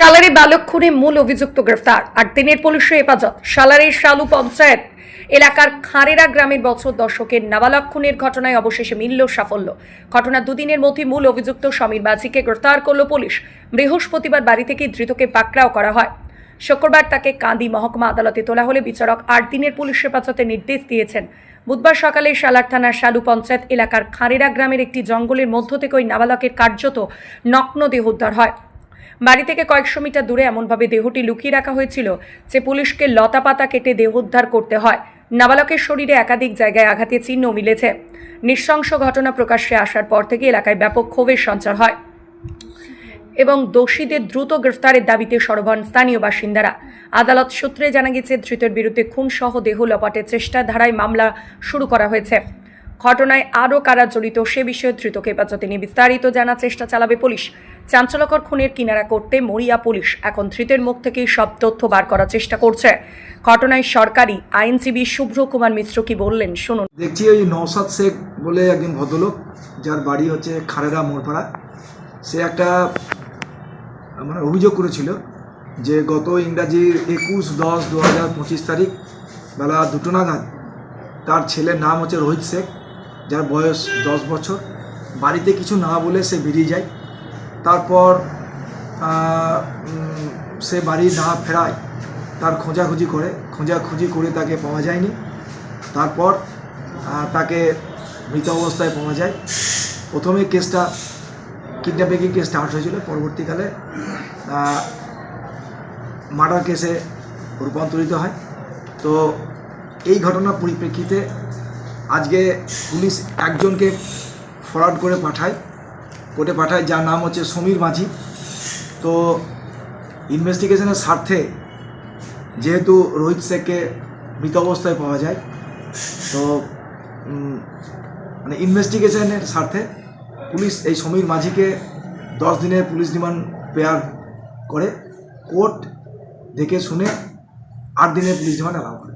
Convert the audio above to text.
Salary বালক খুনে মূল অভিযুক্ত গ্রেফতার। আট দিনের পুলিশের হেফাজত সালারির শালু পঞ্চায়েত এলাকার খাঁড়েরা গ্রামের বছর দশকের নাবালক খুনের ঘটনায় অবশেষে মিলল সাফল্য। ঘটনা দুদিনের মধ্যে মূল অভিযুক্ত সমীর মাঝিকে গ্রেফতার করল পুলিশ। বৃহস্পতিবার বাড়ি থেকে ধৃতকে পাকড়াও করা হয়। শুক্রবার তাকে কান্দি মহকুমা আদালতে তোলা হলে বিচারক আট দিনের পুলিশ হেফাজতে নির্দেশ দিয়েছেন। বুধবার সকালে সালার থানার শালু পঞ্চায়েত এলাকার খাঁড়েরা গ্রামের একটি জঙ্গলের মধ্য থেকে ওই নাবালকের কার্যত নগ্ন দেহ উদ্ধার হয়। বাড়ি থেকে কয়েকশো মিটার দূরে এমনভাবে দেহটি লুকিয়ে রাখা হয়েছিল যে পুলিশকে লতাপাতা কেটে দেহ উদ্ধার করতে হয়। নাবালকের শরীরে একাধিক জায়গায় আঘাতের চিহ্ন মিলেছে। নৃশংস ঘটনা প্রকাশ্যে আসার পর থেকে এলাকায় ব্যাপক ক্ষোভের সঞ্চার হয় এবং দোষীদের দ্রুত গ্রেফতারের দাবিতে সরব স্থানীয় বাসিন্দারা। আদালত সূত্রে জানা গেছে, ধৃতের বিরুদ্ধে খুনসহ দেহ লপাটের চেষ্টা ধারায় মামলা শুরু করা হয়েছে। ঘটনায় আরও কারা জড়িত সে বিষয়ে ধৃতকে হেফাজতে নিয়ে বিস্তারিত জানার চেষ্টা চালাবে পুলিশ। চাঞ্চল্যকর খুনের কিনারা করতে মরিয়া পুলিশ এখন ধৃতের মুখ থেকেই সব তথ্য বার করার চেষ্টা করছে। ঘটনায় সরকারি আইনজীবী শুভ্র কুমার মিশ্র কি বললেন, শুনুন। দেখছি ওই নৌসাদ শেখ বলে একজন ভদ্রলোক, যার বাড়ি হচ্ছে খারেরা মোড়পাড়া। সে একটা মানে অভিযোগ করেছিল যে গত ইংরাজির একুশ দশ দু হাজার পঁচিশ তারিখ বেলা দুটো নাগাদ তার ছেলের নাম হচ্ছে রোহিত শেখ, যার বয়স দশ বছর। বাড়িতে কিছু না বলে সে বেরিয়ে যায়। তারপর সে বাড়ি না ফেরায়, তার খোঁজাখুঁজি করে খোঁজাখুঁজি করে তাকে পাওয়া যায়নি। তারপর তাকে মৃত অবস্থায় পাওয়া যায়। প্রথমে কেসটা কিডন্যাপিং কেস স্টার্ট হয়েছিল, পরবর্তীকালে মার্ডার কেসে রূপান্তরিত হয়। তো এই ঘটনার পরিপ্রেক্ষিতে আজকে পুলিশ একজনকে ফরওয়ার্ড করে পাঠায়। কোর্টে পাঠায়, যার নাম হচ্ছে সমীর মাঝি। তো ইনভেস্টিগেশনের স্বার্থে যেহেতু রোহিত শেখকে মৃত অবস্থায় পাওয়া যায়, তো মানে ইনভেস্টিগেশনের স্বার্থে পুলিশ এই সমীর মাঝিকে দশ দিনের পুলিশ রিমান্ড পেয়ার করে, কোর্ট দেখে শুনে আট দিনের পুলিশ রিমান্ড অ্যালাউ করে।